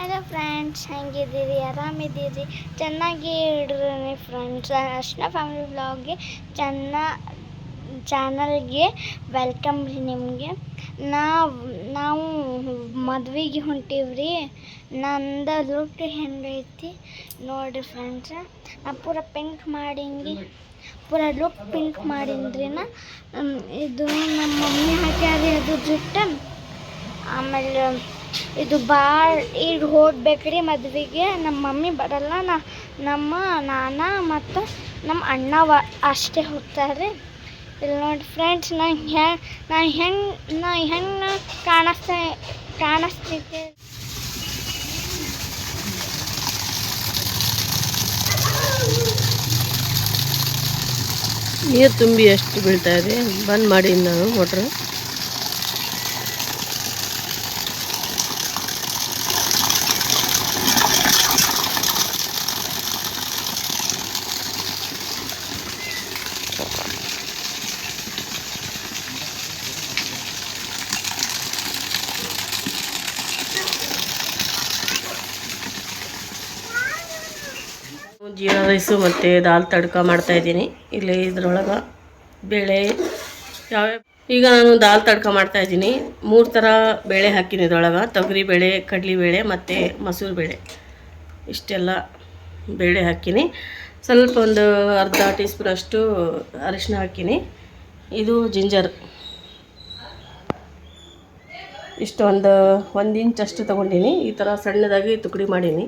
Hello friends ಹೆಂಗಿದ್ದೀರಿ? ಆರಾಮಿದ್ದೀರಿ? ಚೆನ್ನಾಗಿ ಇಡ್ರಿ friends ಅರ್ಶನ family ಬ್ಲಾಗ್ಗೆ ಚೆನ್ನ ಚಾನಲ್ಗೆ ವೆಲ್ಕಮ್ ರೀ ನಿಮಗೆ. ನಾವು ನಾವು ಮದ್ವೆಗೆ ಹೊಂಟೀವ್ರಿ. ನಂದು ಲುಕ್ ಹೆಂಗೈತಿ ನೋಡಿರಿ ಫ್ರೆಂಡ್ಸ್ ನಾ ಪೂರ ಪಿಂಕ್ ಮಾಡೀನಿ ಪೂರ ಲುಕ್ ಪಿಂಕ್ ಮಾಡೀನ್ರಿ ನಾ. ಇದು ನಮ್ಮ ಮಮ್ಮಿ ಹಾಕ್ಯಾರಿ ಅದು ಜುಟ್ಟು. ಆಮೇಲೆ ಇದು ಭಾಳ ಈಗ ಹೋಗ್ಬೇಕ್ರಿ ಮದುವೆಗೆ. ನಮ್ಮ ಮಮ್ಮಿ ಬರಲ್ಲ, ನಾ, ನಮ್ಮ ನಾನ ಮತ್ತು ನಮ್ಮ ಅಣ್ಣವ ಅಷ್ಟೇ ಹೋಗ್ತಾರೆ ಇಲ್ಲಿ ನೋಡಿ ಫ್ರೆಂಡ್ಸ್ ನಾ ಹ್ಯಾ ನಾ ಹೆಂಗೆ ನಾ ಹೆಂಗೆ ಕಾಣಿಸ್ತಾ ಕಾಣಿಸ್ತೈತೆ ನೀರು ತುಂಬಿ ಎಷ್ಟು ಬೀಳ್ತಾ ಇದೆ? ಬಂದ್ ಮಾಡಿ ನಾನು ಮೋಟ್ರ್. ಜೀರಾ ರೈಸು ಮತ್ತು ದಾಲ್ ತಡ್ಕ ಮಾಡ್ತಾಯಿದ್ದೀನಿ ಇಲ್ಲಿ ಇದ್ರೊಳಗೆ ಬೇಳೆ ಯಾವ್ಯಾವ ಈಗ ನಾನು ದಾಲ್ ತಡ್ಕ ಮಾಡ್ತಾ ಇದ್ದೀನಿ. ಮೂರು ಥರ ಬೇಳೆ ಹಾಕಿನಿ ಇದ್ರೊಳಗೆ. ತೊಗರಿ ಬೇಳೆ, ಕಡಲೆ ಬೇಳೆ ಮತ್ತು ಮಸೂರು ಬೇಳೆ. ಇಷ್ಟೆಲ್ಲ ಬೇಳೆ ಹಾಕಿನಿ ಸ್ವಲ್ಪ ಒಂದು ಅರ್ಧ ಟೀ ಸ್ಪೂನ್ ಅಷ್ಟು ಅರಿಶಿನ ಹಾಕಿನಿ ಇದು ಜಿಂಜರ್. ಇಷ್ಟೊಂದು ಒಂದು ಒಂದು ಇಂಚ್ ಅಷ್ಟು ತೊಗೊಂಡಿನಿ. ಈ ಥರ ಸಣ್ಣದಾಗಿ ತುಕಡಿ ಮಾಡೀನಿ.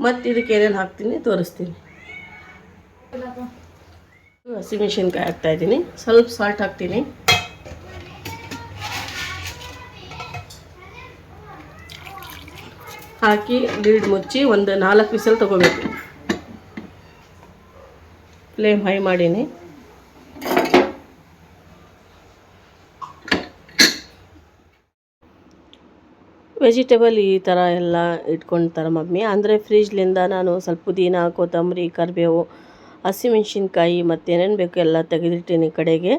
ಮತ್ತು ಇದಕ್ಕೆ ಏನೇನು ಹಾಕ್ತೀನಿ ತೋರಿಸ್ತೀನಿ. ಹಸಿಮೆಣ್ಸಿನ್ಕಾಯಿ ಹಾಕ್ತಾ ಇದ್ದೀನಿ. ಸ್ವಲ್ಪ ಸಾಲ್ಟ್ ಹಾಕ್ತೀನಿ. ಹಾಕಿ ಲೀಡ್ ಮುಚ್ಚಿ ಒಂದು ನಾಲ್ಕು ವಿಸಲ್ ತೊಗೋಬೇಕು. ಫ್ಲೇಮ್ ಹೈ ಮಾಡೀನಿ. ವೆಜಿಟೇಬಲ್ ಈ ಥರ ಎಲ್ಲ ಇಟ್ಕೊಳ್ತಾರೆ ಮಮ್ಮಿ. ಅಂದರೆ ಫ್ರಿಜ್ಲಿಂದ ನಾನು ಸ್ವಲ್ಪ ಪುದೀನ, ಕೊತ್ತಂಬರಿ, ಕರಿಬೇವು ಹಸಿಮೆಣ್ಸಿನ್ಕಾಯಿ ಮತ್ತು ಏನೇನು ಬೇಕು ಎಲ್ಲ ತೆಗೆದಿಟ್ಟೀನಿ ಕಡೆಗೆ.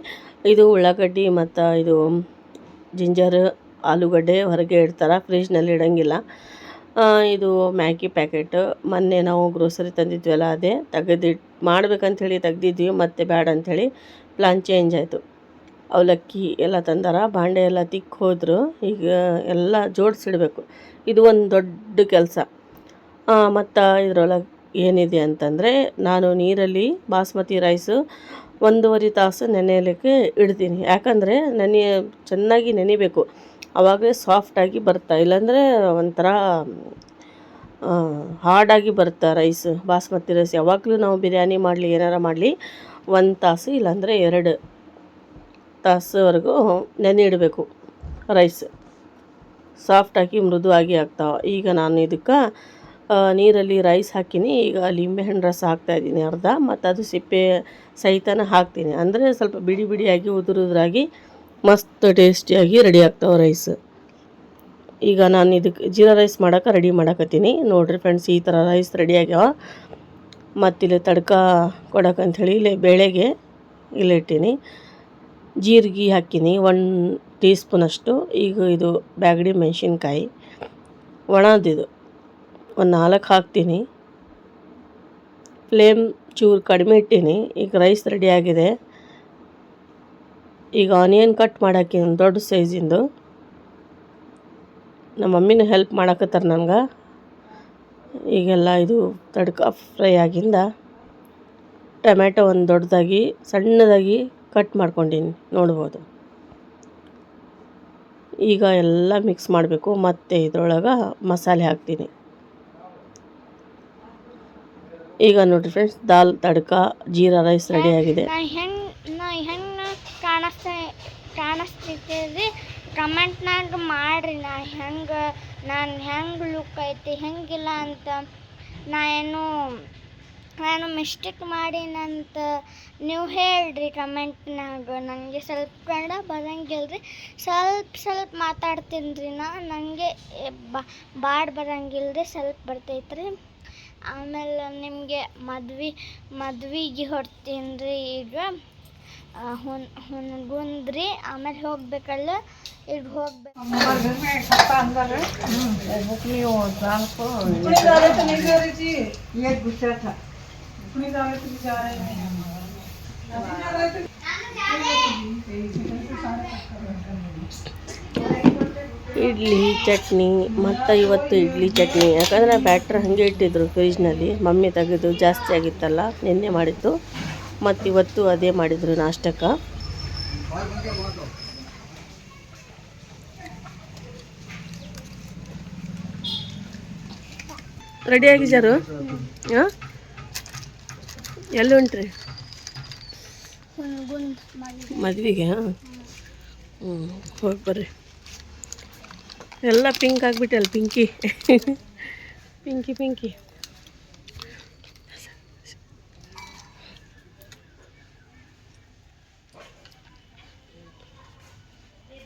ಇದು ಉಳ್ಳಾಗಡ್ಡಿ ಮತ್ತು ಇದು ಜಿಂಜರ್, ಆಲೂಗಡ್ಡೆ ಹೊರಗೆ ಇಡ್ತಾರೆ ಫ್ರಿಜ್ನಲ್ಲಿ ಇಡೋಂಗಿಲ್ಲ. ಇದು ಮ್ಯಾಗಿ ಪ್ಯಾಕೆಟ್. ಮೊನ್ನೆ ನಾವು ಗ್ರೋಸರಿ ತಂದಿದ್ವಲ್ಲ ಅದೇ. ತೆಗೆದಿಟ್ಟು ಮಾಡ್ಬೇಕಂಥೇಳಿ ತೆಗ್ದಿದ್ವಿ, ಮತ್ತೆ ಬೇಡ ಅಂಥೇಳಿ ಪ್ಲಾನ್ ಚೇಂಜ್ ಆಯಿತು. ಅವಲಕ್ಕಿ ಎಲ್ಲ ತಂದಾರ, ಬಾಂಡೆ ಎಲ್ಲ ತಿಕ್ಕಿ ಹೋದರು. ಈಗ ಎಲ್ಲ ಜೋಡಿಸಿಡ್ಬೇಕು. ಇದು ಒಂದು ದೊಡ್ಡ ಕೆಲಸ. ಮತ್ತು ಇದರೊಳಗೆ ಏನಿದೆ ಅಂತಂದರೆ, ನಾನು ನೀರಲ್ಲಿ ಬಾಸ್ಮತಿ ರೈಸು ಒಂದೂವರೆ ತಾಸು ನೆನೆಯಲಿಕ್ಕೆ ಇಡ್ತೀನಿ. ಯಾಕಂದರೆ, ನೆನೆ, ಚೆನ್ನಾಗಿ ನೆನಿಬೇಕು. ಆವಾಗಲೇ ಸಾಫ್ಟಾಗಿ ಬರ್ತಾ, ಇಲ್ಲಾಂದರೆ ಒಂಥರ ಹಾರ್ಡಾಗಿ ಬರುತ್ತೆ ರೈಸ್, ಬಾಸ್ಮತಿ ರೈಸ್. ಯಾವಾಗಲೂ ನಾವು ಬಿರಿಯಾನಿ ಮಾಡಲಿ, ಏನಾರ ಮಾಡಲಿ, ಒಂದು ತಾಸು, ಇಲ್ಲಾಂದರೆ ಎರಡು. ತಾಸುವರೆಗೂ ನೆನೆ ಇಡಬೇಕು. ರೈಸ್ ಸಾಫ್ಟಾಗಿ ಮೃದುವಾಗಿ ಆಗ್ತಾವೆ ಈಗ ನಾನು ಇದಕ್ಕೆ ನೀರಲ್ಲಿ ರೈಸ್ ಹಾಕಿನಿ. ಈಗ ಲಿಂಬೆಹಣ್ಣು ರಸ ಹಾಕ್ತಾಯಿದ್ದೀನಿ ಅರ್ಧ, ಮತ್ತು ಅದು ಸಿಪ್ಪೆ ಸಹಿತನ ಹಾಕ್ತೀನಿ. ಅಂದರೆ ಸ್ವಲ್ಪ ಬಿಡಿ ಬಿಡಿಯಾಗಿ, ಉದುರುದ್ರಾಗಿ, ಮಸ್ತ್ ಟೇಸ್ಟಿಯಾಗಿ ರೆಡಿ ಆಗ್ತಾವೆ ರೈಸ್. ಈಗ ನಾನು ಇದಕ್ಕೆ ಜೀರಾ ರೈಸ್ ಮಾಡೋಕೆ ರೆಡಿ ಮಾಡಕತ್ತೀನಿ. ನೋಡಿರಿ ಫ್ರೆಂಡ್ಸ್ ಈ ಥರ ರೈಸ್ ರೆಡಿ ಆಗ್ಯಾವ. ಮತ್ತಿಲ್ಲಿ ತಡ್ಕ ಕೊಡೋಕಂಥೇಳಿ ಇಲ್ಲಿ ಬೇಳೆಗೆ ಇಲ್ಲಿ ಇಟ್ಟೀನಿ. ಜೀರಿಗೆ ಹಾಕಿನಿ ಒನ್ ಟೀ ಸ್ಪೂನಷ್ಟು ಈಗ ಇದು ಬ್ಯಾಗಡಿ ಮೆಣಸಿನ್ಕಾಯಿ ಒಣದಿದು ಒಂದು ನಾಲ್ಕು ಹಾಕ್ತೀನಿ. ಫ್ಲೇಮ್ ಚೂರು ಕಡಿಮೆ ಇಟ್ಟೀನಿ, ಈಗ ರೈಸ್ ರೆಡಿಯಾಗಿದೆ ಈಗ ಆನಿಯನ್ ಕಟ್ ಮಾಡಾಕಿ ದೊಡ್ಡ ಸೈಜಿಂದು ನಮ್ಮ ಮಮ್ಮಿನೂ ಹೆಲ್ಪ್ ಮಾಡಾಕತ್ತಾರೆ ನನಗೆ. ಈಗೆಲ್ಲ ಇದು ತಡ್ಕ, ಫ್ರೈ ಆಗಿಂದ ಟೊಮ್ಯಾಟೊ ಒಂದು ದೊಡ್ಡದಾಗಿ, ಸಣ್ಣದಾಗಿ ಕಟ್ ಮಾಡ್ಕೊಂಡಿನಿ ನೋಡ್ಬೋದು. ಈಗ ಎಲ್ಲ ಮಿಕ್ಸ್ ಮಾಡಬೇಕು ಮತ್ತು ಇದ್ರೊಳಗೆ ಮಸಾಲೆ ಹಾಕ್ತೀನಿ. ಈಗ ನೋಡಿರಿ friends dal tadka jeera rice ready ಹೆಂಗೆ ನಾ ಹೆಂಗೆ ಕಾಣಿಸ್ತಾ ಕಾಣಿಸ್ತೈತೆ ಕಮೆಂಟ್ನಾಗ ಮಾಡಿರಿ ನಾ ಹೆಂಗೆ ನಾನು ಹೆಂಗೆ ಲುಕ್ ಐತಿ ಹೆಂಗಿಲ್ಲ ಅಂತ. ನಾ ಏನು ನಾನು ಮಿಸ್ಟೇಕ್ ಮಾಡಿನಂತ ನೀವು ಹೇಳ್ರಿ ಕಮೆಂಟ್ನಾಗ. ನನಗೆ ಸ್ವಲ್ಪ ಕನ್ನಡ ಬರಂಗಿಲ್ಲ ರೀ. ಸ್ವಲ್ಪ ಸ್ವಲ್ಪ ಮಾತಾಡ್ತೀನಿ ರೀ ನಾ ನನಗೆ ಬಾಡ್ ಬರಂಗಿಲ್ಲ ರೀ ಸ್ವಲ್ಪ ಬರ್ತೈತೆ ರೀ ಆಮೇಲೆ ನಿಮಗೆ ಮದ್ವೆ ಮದ್ವೆಗೆ ಹೊರ್ತೀನಿ ರೀ ಈಗ ಹುನ್ ಹುನ್ಗುಂದ್ರಿ ಆಮೇಲೆ ಹೋಗ್ಬೇಕಲ್ಲ. ಈಗ ಹೋಗ್ಬೇಕು. ಇಡ್ಲಿ ಚಟ್ನಿ, ಮತ್ತು ಇವತ್ತು ಇಡ್ಲಿ ಚಟ್ನಿ. ಯಾಕಂದರೆ ಬ್ಯಾಟ್ರ್ ಹಾಗೆ ಇಟ್ಟಿದ್ರು ಫ್ರಿಜ್ನಲ್ಲಿ ಮಮ್ಮಿ ತೆಗೆದು ಜಾಸ್ತಿ ಆಗಿತ್ತಲ್ಲ, ನಿನ್ನೆ ಮಾಡಿದ್ದು. ಮತ್ತು ಇವತ್ತು ಅದೇ ಮಾಡಿದರು ನಾಷ್ಟಕ್ಕೆ. ರೆಡಿ ಆಗಿದ್ದಾರು ಹಾಂ? ಎಲ್ಲಿ ಹೊಂಟ್ರಿ ಮದ್ವೆಗೆ? ಹಾಂ ಹ್ಞೂ ಹೋಗಿ ಬರ್ರಿ. ಎಲ್ಲ ಪಿಂಕ್ ಆಗಿಬಿಟ್ಟಲ್ಲ ಪಿಂಕಿ ಪಿಂಕಿ ಪಿಂಕಿ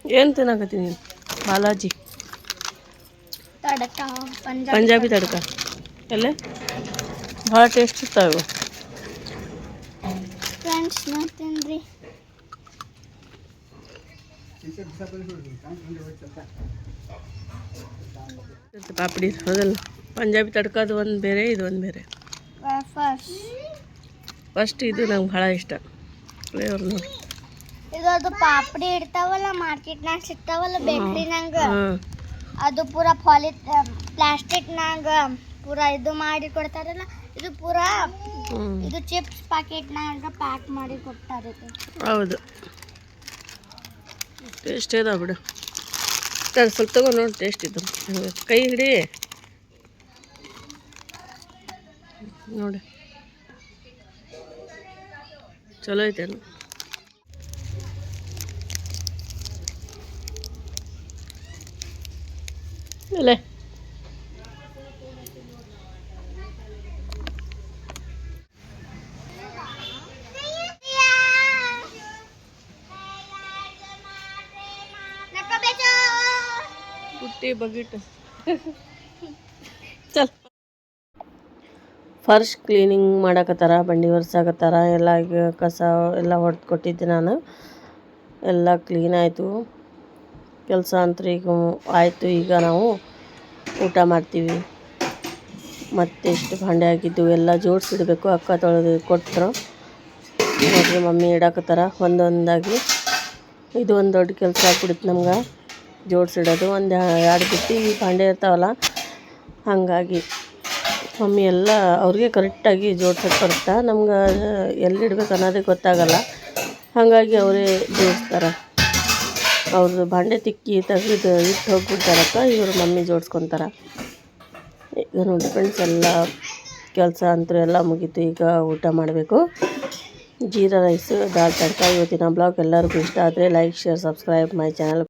ಏನು ತಿನ್ನಕತ್ತೀನಿ ನೀನು? ಬಾಲಾಜಿ. ತಡಕ ಪಂಜಾಬ್ ಪಂಜಾಬಿ ತಡಕ. ಎಲ್ಲ? ಭಾಳ ಟೇಸ್ಟ್ ಇರ್ತಾವೆ ಫ್ರೆಂಡ್ಸ್ ನೋಡ್ತೀನಿ ಪಾಪಡಿ ಹೌದಲ್ಲ? ಪಂಜಾಬಿ ತಡ್ಕೋದು ಒಂದು ಬೇರೆ ಇದು ಒಂದು ಬೇರೆ. ಫಸ್ಟ್ ಫಸ್ಟ್ ಇದು ನಂಗೆ ಭಾಳ ಇಷ್ಟ. ಫ್ಲೇವರ್ ನೋಡಿ. ಇದು ಅದು ಪಾಪಡಿ ಇರ್ತಾವಲ್ಲ ಮಾರ್ಕೆಟ್ನಾಗ ಸಿಗ್ತಾವಲ್ಲ ಬೇಕ್ರಿನಾಗ ಅದು ಪೂರಾ ಪಾಲಿ ಪ್ಲಾಸ್ಟಿಕ್ನಾಗ ಪೂರಾ ಇದು ಮಾಡಿ ಕೊಡ್ತಾರಲ್ಲ ಇದು ಪೂರಾ ಇದು ಚಿಪ್ಸ್ ಪ್ಯಾಕೆಟ್ನಾಗ ಪ್ಯಾಕ್ ಮಾಡಿ ಕೊಡ್ತಾರೆ ಹೌದು. ಟೇಸ್ಟ್ ಇದಾವೆ ಬಿಡು ಸರ್ ಸ್ವಲ್ಪ ತಗೋ ನೋಡಿ ಟೇಸ್ಟ್ ಇದ್ದು ಕೈ ಹಿಡಿ. ನೋಡಿ. ಚಲೋ ಐತೆ ಅಲ್ಲೇ ಪುಟ್ಟಿ ಬಗಿಟ್ಟು ಚಲ್. ಫರ್ಶ್ ಕ್ಲೀನಿಂಗ್ ಮಾಡಕತ್ತಾರ, ಬಂಡಿ ಒರ್ಸಾಕತ್ತಾರ, ಎಲ್ಲ ಕಸ ಎಲ್ಲ ಹೊಡೆದು ಕೊಟ್ಟಿದ್ದೆ ನಾನು. ಎಲ್ಲ ಕ್ಲೀನ್ ಆಯಿತು. ಕೆಲಸ ಅಂತೂ ಈಗ ಆಯಿತು, ಈಗ ನಾವು ಊಟ ಮಾಡ್ತೀವಿ. ಮತ್ತೆ ಎಷ್ಟು ಭಾಂಡೆ ಆಗಿದ್ದು ಎಲ್ಲ ಜೋಡಿಸಿಡಬೇಕು ಅಕ್ಕ ತೊಳೆದು ಕೊಟ್ಟರು ನೋಡ್ರಿ ಮಮ್ಮಿ ಇಡಾಕತ್ತಾರ, ಒಂದೊಂದಾಗಿ. ಇದು ಒಂದು ದೊಡ್ಡ ಕೆಲಸ ಆಗ್ಬಿಡುತ್ತೆ ನಮ್ಗೆ. ಜೋಡಿಸಿಡೋದು. ಒಂದು ಎರಡು ಬುಟ್ಟಿ ಭಾಂಡೆ ಇರ್ತಾವಲ್ಲ, ಹಾಗಾಗಿ ಮಮ್ಮಿ ಎಲ್ಲ ಅವ್ರಿಗೆ ಕರೆಕ್ಟಾಗಿ ಜೋಡ್ಸೋಕೆ ಬರುತ್ತೆ? ನಮ್ಗೆ ಎಲ್ಲಿಡ್ಬೇಕು ಅನ್ನೋದೇ ಗೊತ್ತಾಗಲ್ಲ. ಹಾಗಾಗಿ ಅವರೇ ಜೋಡಿಸ್ತಾರೆ. ಅವ್ರದ್ದು ಭಾಂಡೆ ತಿಕ್ಕಿ ತೆಗೆದು ಇಟ್ಟು ಹೋಗ್ಬಿಡ್ತಾರಪ್ಪ ಇವರು ಮಮ್ಮಿ ಜೋಡಿಸ್ಕೊತಾರೆ. ಈಗ ನೋಡಿ ಫ್ರೆಂಡ್ಸ್ ಎಲ್ಲ ಕೆಲಸ ಅಂತೂ ಎಲ್ಲ ಮುಗೀತು. ಈಗ ಊಟ ಮಾಡಬೇಕು. ಜೀರಾ ರೈಸು, ದಾಲ್ ತಡ್ಕ ಇವತ್ತಿನ ಬ್ಲಾಗ್ ಎಲ್ಲರಿಗೂ ಇಷ್ಟ ಆದರೆ like share subscribe my channel